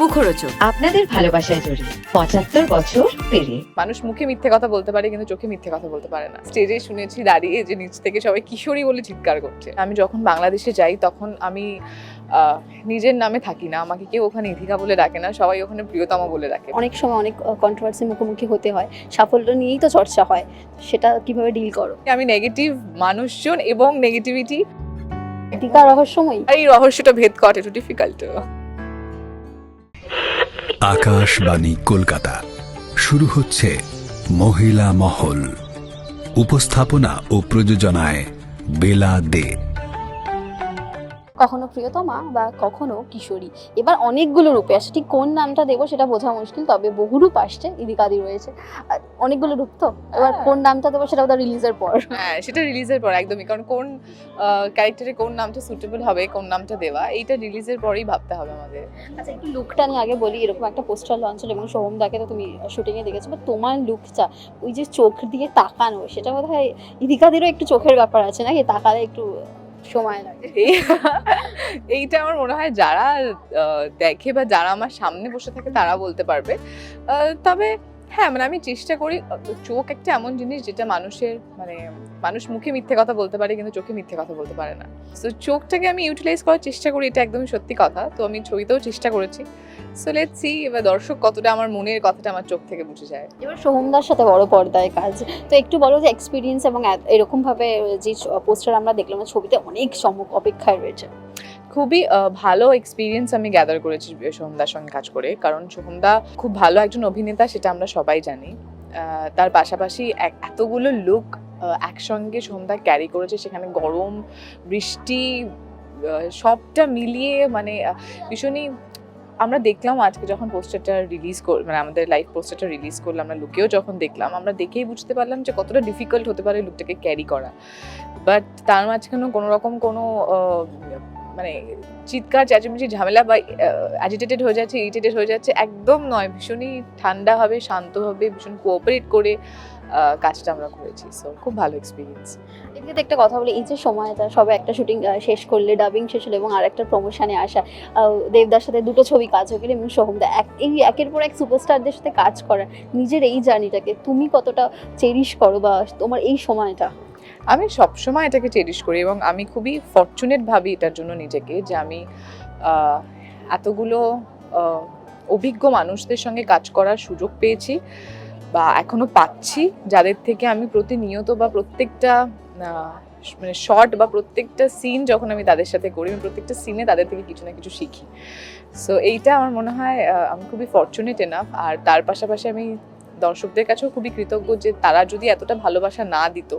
মুখরোচক। আপনাদের ভালোবাসায় জড়িয়ে পঁচাত্তর বছর পেরিয়ে। মানুষ মুখে মিথ্যে কথা বলতে পারে কিন্তু চোখে মিথ্যে কথা বলতে পারে না। স্টেজে শুনেছি দাঁড়িয়ে যে নিচ থেকে সবাই কিশোরী বলে চিৎকার করছে। আমি যখন বাংলাদেশে যাই তখন আমি নিজের নামে থাকি না। আমাকে কেউ ওখানে ইধিকা বলে ডাকে না সবাই ওখানে প্রিয়তমা বলে ডাকে। অনেক সময় অনেক কন্ট্রোভার্সির মুখোমুখি হতে হয়। সাফল্য নিয়েই তো চর্চা হয়। সেটা কীভাবে ডিল করো? আমি নেগেটিভ মানুষজন এবং নেগেটিভিটি টিকা রহস্যময়। এই রহস্যটা ভেদ করা একটু ডিফিকাল্ট আকাশবাণী কলকাতা। শুরু হচ্ছে মহিলা মহল। উপস্থাপনা ও প্রযোজনায় বেলা দে। কখনো প্রিয়তমা বা কখনো কিশোরী। এবার অনেকগুলো রূপে আসে। ঠিক কোন নামটা দেবো সেটা বোঝা মুশকিল তবে বহু রূপ আসছে। ইদিকাদি রয়েছে। অনেকগুলো রূপ তো। এবার হ্যাঁ। কোন নামটা দেবো সেটা ওদের রিলিজের পর। হ্যাঁ সেটা রিলিজের পর একদমই। কারণ কোন ক্যারেক্টারে কোন নামটা সুটেবল হবে কোন নামটা দেওয়া এইটা রিলিজের পরেই ভাবতে হবে আমাদের। আচ্ছা একটু লুকটা নিয়ে আগে বলি। এরকম একটা পোস্টার লঞ্চ হলো এবং সোহমদাকে তো তুমি শুটিংয়ে দেখেছ বা তোমার লুকটা ওই যে চোখ দিয়ে তাকানো সেটা বোধ হয় ইদিকাদেরও একটু চোখের ব্যাপার আছে নাকি? তাকালে একটু সময় লাগে। এইটা আমার মনে হয় যারা দেখে বা যারা আমার সামনে বসে থাকে তারা বলতে পারবে। তবে হ্যাঁ মানে আমি চেষ্টা করি চোখ একটা এমন জিনিস যেটা মানুষের মানে মানুষ মুখে মিথ্যে কথা বলতে পারে কিন্তু চোখে মিথ্যে কথা বলতে পারে না। তো চোখটাকে আমি ইউটিলাইজ করার চেষ্টা করি, এটা একদমই সত্যি কথা। তো আমি ছবিতেও চেষ্টা করেছি। সো লেট সি এবার দর্শক কতটা আমার মনের কথাটা আমার চোখ থেকে বুঝে যায়। এবার সোহমদার সাথে বড় পর্দায় কাজ। তো একটু বলো যে এক্সপিরিয়েন্স এবং এরকমভাবে যে পোস্টার আমরা দেখলাম, ছবিতে অনেক সম্মুখ অপেক্ষায় রয়েছে। খুবই ভালো এক্সপিরিয়েন্স আমি গ্যাদার করেছি সোহমদার সঙ্গে কাজ করে। কারণ সোহমদা খুব ভালো একজন অভিনেতা, সেটা আমরা সবাই জানি। তার পাশাপাশি এতগুলো লুক একসঙ্গে সোহমদা ক্যারি করেছে, সেখানে গরম, বৃষ্টি সবটা মিলিয়ে মানে ভীষণই আমরা দেখলাম আজকে যখন পোস্টারটা রিলিজ কর মানে আমাদের লাইভ পোস্টারটা রিলিজ করলাম, আমরা লুকেও যখন দেখলাম, আমরা দেখেই বুঝতে পারলাম যে কতটা ডিফিকাল্ট হতে পারে লুকটাকে ক্যারি করা। বাট তার মাঝখানেও কোনো রকম কোনো মানে চিৎকার, চেঁচামেচি, ঝামেলা বা অ্যাজিটেটেড হয়ে যাচ্ছে ইরিটেটেড হয়ে যাচ্ছে, একদম নয়। ভীষণই ঠান্ডাভাবে শান্তভাবে ভীষণ কোঅপারেট করে কাজটা আমরা করেছি। সো খুব ভালো এক্সপিরিয়েন্স এদিকে একটা কথা বলি, এই যে সময়টা সবে একটা শুটিং শেষ করলে ডাবিং শেষ হলো এবং আর একটা প্রমোশনে আসা দেবদার সাথে দুটো ছবি কাজ হয়ে গেলে এবং সোহমদা এক, এই একের পর এক সুপারস্টারদের সাথে কাজ করা, নিজের এই জার্নিটাকে তুমি কতটা চেরিশ করো বা তোমার এই সময়টা? আমি সবসময় এটাকে চেরিশ করি এবং আমি খুবই ফর্চুনেট ভাবি এটার জন্য নিজেকে যে আমি এতগুলো অভিজ্ঞ মানুষদের সঙ্গে কাজ করার সুযোগ পেয়েছি বা এখনও পাচ্ছি, যাদের থেকে আমি প্রতিনিয়ত বা প্রত্যেকটা মানে শর্ট বা প্রত্যেকটা সিন যখন আমি তাদের সাথে করি, আমি প্রত্যেকটা সিনে তাদের থেকে কিছু না কিছু শিখি। সো এইটা আমার মনে হয় আমি খুবই ফর্চুনেট এনাফ আর তার পাশাপাশি আমি দর্শকদের কাছেও খুবই কৃতজ্ঞ যে তারা যদি এতটা ভালোবাসা না দিত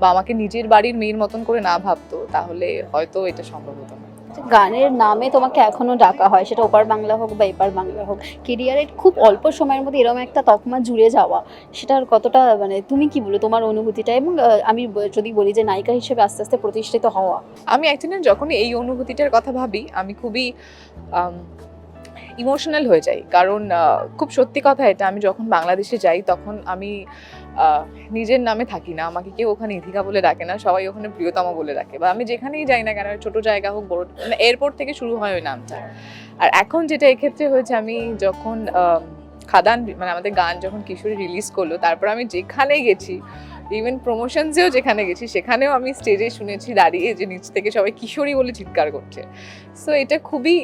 বা আমাকে নিজের বাড়ির মেয়ের মতন করে না ভাবতো তাহলে হয়তো এটা সম্ভব হতো না। গানের নামে তোমাকে এখনও ডাকা হয় সেটা ওপার বাংলা হোক বা এপার বাংলা হোক কেরিয়ারের খুব অল্প সময়ের মধ্যে এরকম একটা তকমা জুড়ে যাওয়া সেটার কতটা মানে তুমি কি বলো তোমার অনুভূতিটা? এবং আমি যদি বলি যে নায়িকা হিসেবে আস্তে আস্তে প্রতিষ্ঠিত হওয়া। আমি অ্যাকচুয়ালি যখন এই অনুভূতিটার কথা ভাবি আমি খুবই ইমোশনাল হয়ে যাই। কারণ খুব সত্যি কথা এটা, আমি যখন বাংলাদেশে যাই তখন আমি নিজের নামে থাকি না। আমাকে কেউ ওখানে ইধিকা বলে ডাকে না, সবাই ওখানে প্রিয়তম বলে ডাকে বা আমি যেখানেই যাই না কেন, ছোট জায়গা হোক, বড় মানে এয়ারপোর্ট থেকে শুরু হয় ওই নামটা। আর এখন যেটা এক্ষেত্রে হয়েছে, আমি যখন খাদান মানে আমাদের গান যখন কিশোরী রিলিজ করল, তারপর আমি যেখানে গেছি ইভেন প্রমোশনসেও যেখানে গেছি, সেখানেও আমি স্টেজে শুনেছি, দাঁড়িয়ে যে নিচ থেকে সবাই কিশোরী বলে চিৎকার করছে। সো এটা খুবই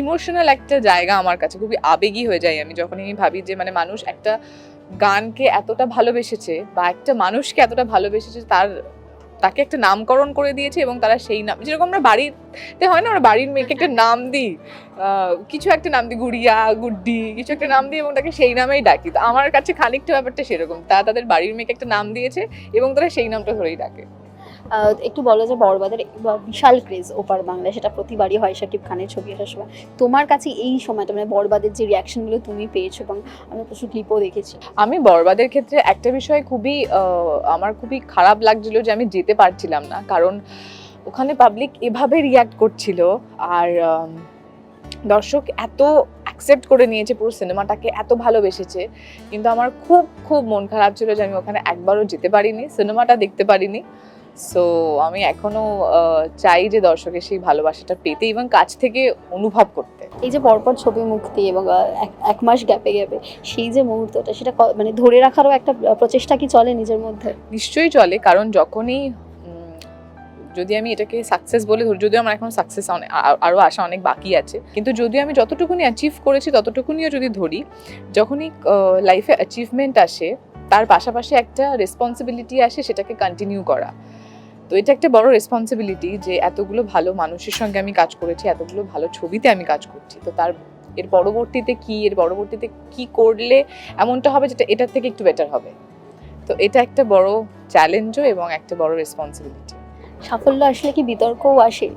ইমোশনাল একটা জায়গা আমার কাছে, খুবই আবেগী হয়ে যায় আমি যখন আমি ভাবি যে মানে মানুষ একটা গানকে এতটা ভালোবেসেছে বা একটা মানুষকে এতটা ভালোবেসেছে তার, তাকে একটা নামকরণ করে দিয়েছে এবং তারা সেই নাম, যেরকম আমরা বাড়িতে হয় না, আমরা বাড়ির মেয়েকে একটা নাম দিই কিছু একটা নাম দিই, গুড়িয়া, গুড্ডি, কিছু একটা নাম দিই এবং তাকে সেই নামেই ডাকি। তো আমার কাছে খানিকটা ব্যাপারটা সেরকম। তারা তাদের বাড়ির মেয়েকে একটা নাম দিয়েছে এবং তারা সেই নামটা ধরেই ডাকে। একটু বলো যে বড়বাদের বিশাল ক্রেজ ওপার বাংলায়, সেটা প্রতিবারই হয় শাকিব খানের ছবি আসার সময়। তোমার কাছে এই সময়টা মানে বড়বাদের যে রিয়াকশনগুলো তুমি পেয়েছ এবং আমি প্রচুর ক্লিপও দেখেছি। আমি বরবাদের ক্ষেত্রে একটা বিষয় খুবই আমার খুবই খারাপ লাগছিল যে আমি যেতে পারছিলাম না। কারণ ওখানে পাবলিক এভাবে রিয়াক্ট করছিল আর দর্শক এত অ্যাকসেপ্ট করে নিয়েছে পুরো সিনেমাটাকে, এত ভালোবেসেছে। কিন্তু আমার খুব খুব মন খারাপ ছিল যে আমি ওখানে একবারও যেতে পারিনি, সিনেমাটা দেখতে পারিনি। সো আমি এখনও চাই যে দর্শকের সেই ভালোবাসাটা পেতে এবং কাছ থেকে অনুভব করতে। এই যে পরপর ছবি মুক্তি এবং এক- এক মাস গ্যাপে গ্যাপে সেই যে মুহূর্তটা সেটা মানে ধরে রাখারও একটা প্রচেষ্টা কি চলে নিজের মধ্যে? নিশ্চয়ই চলে কারণ যখনই যদি আমি এটাকে সাকসেস বলে ধরি যদিও আমার এখন সাকসেস আরও আসা অনেক বাকি আছে কিন্তু যদি আমি যতটুকুনি অ্যাচিভ করেছি ততটুকুনিও যদি ধরি যখনই লাইফে অ্যাচিভমেন্ট আসে তার পাশাপাশি একটা রেসপন্সিবিলিটি আসে সেটাকে কন্টিনিউ করা। তো এটা একটা বড় রেসপন্সিবিলিটি যে এতগুলো ভালো মানুষের সঙ্গে আমি কাজ করেছি, এতগুলো ভালো ছবিতে আমি কাজ করছি। তো তার, এর পরবর্তীতে কি, এর পরবর্তীতে কি করলে এমনটা হবে যেটা এটার থেকে একটু বেটার হবে? তো এটা একটা বড় চ্যালেঞ্জও এবং একটা বড় রেসপন্সিবিলিটি সাফল্য আসলে কি বিতর্কও আসে?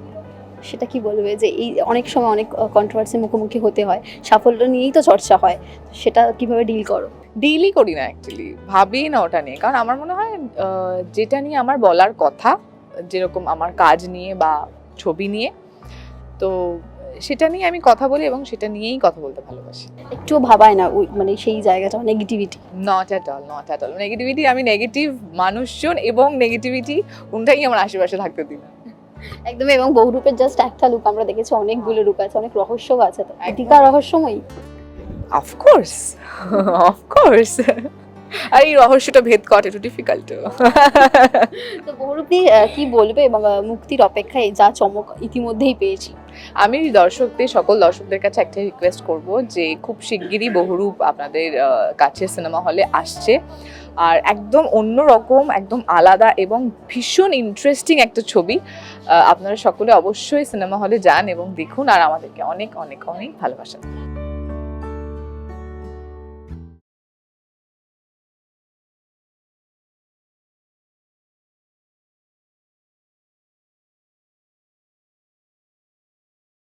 সেটা কি বলবে যে এই অনেক সময় অনেক কন্ট্রোভার্সির মুখোমুখি হতে হয় সাফল্য নিয়েই তো চর্চা হয় সেটা কীভাবে ডিল করো? ডিলই করি না অ্যাকচুয়ালি ভাবি না ওটা নিয়ে কারণ আমার মনে হয় যেটা নিয়ে আমার বলার কথা যেরকম আমার কাজ নিয়ে বা ছবি নিয়ে তো সেটা নিয়ে আমি কথা বলি এবং সেটা নিয়েই কথা বলতে ভালোবাসি। একটুও ভাবায় না ওই মানে সেই জায়গাটা negativity not at all not at all negativity আমি নেগেটিভ মানুষজন এবং নেগেটিভিটি কোনটাই আমার আশেপাশে থাকতে দিই না। একদম এবং বহুরূপের জাস্ট একটা লুক আমরা দেখেছি অনেকগুলো রূপ আছে অনেক রহস্য আছে তো। একদম। রহস্যময়? অফকোর্স অফকোর্স আর এই রহস্যটা ভেদ করা একটু ডিফিকাল্ট তো বহুরূপ কি বলবে এবং মুক্তির অপেক্ষায় যা চমক ইতিমধ্যেই পেয়েছি। আমি দর্শকদের, সকল দর্শকদের কাছে একটা রিকোয়েস্ট করব যে খুব শিগগিরই বহুরূপ আপনাদের কাছে সিনেমা হলে আসছে। আর একদম অন্য রকম একদম আলাদা এবং ভীষণ ইন্টারেস্টিং একটা ছবি আপনারা সকলে অবশ্যই সিনেমা হলে যান এবং দেখুন। আর আমাদেরকে অনেক অনেক অনেক ভালোবাসেন